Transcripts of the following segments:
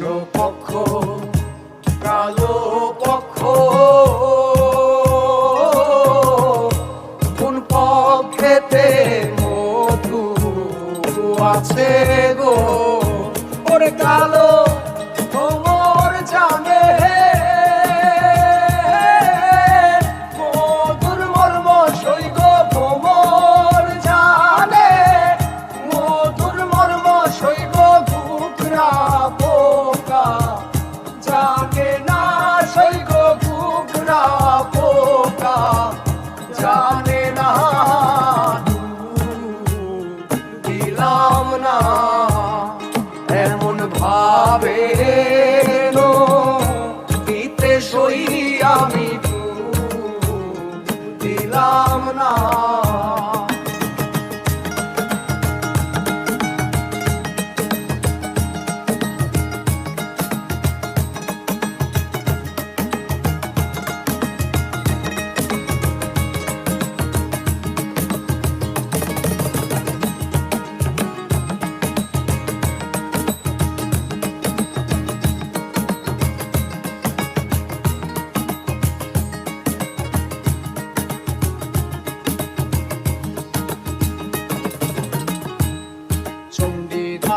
পক্ষ পক্ষ কোন পক্ষেতে আছে গো? ওরে কালো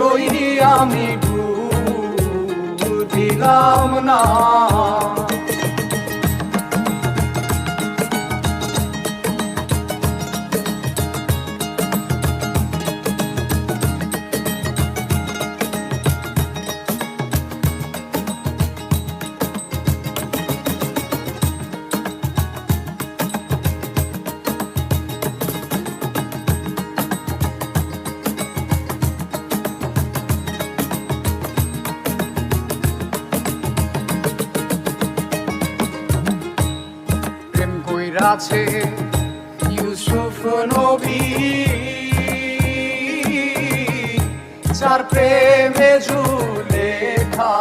সইনি আমি দিলাম না। আছে ইউসুফ নবী। চার প্রেমে জুলে খা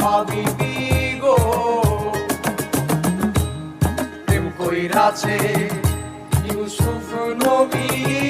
হাবিবি প্রেম কইরাছে ইউসুফ নবী।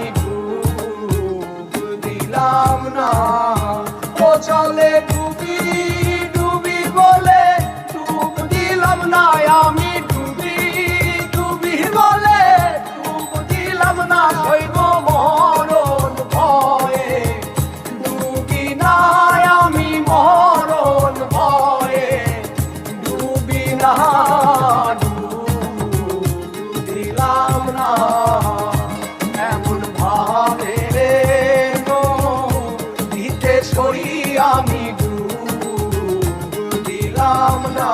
পেতাম না এমন ভাবে দিতে ছড়ি আমি দিলাম না।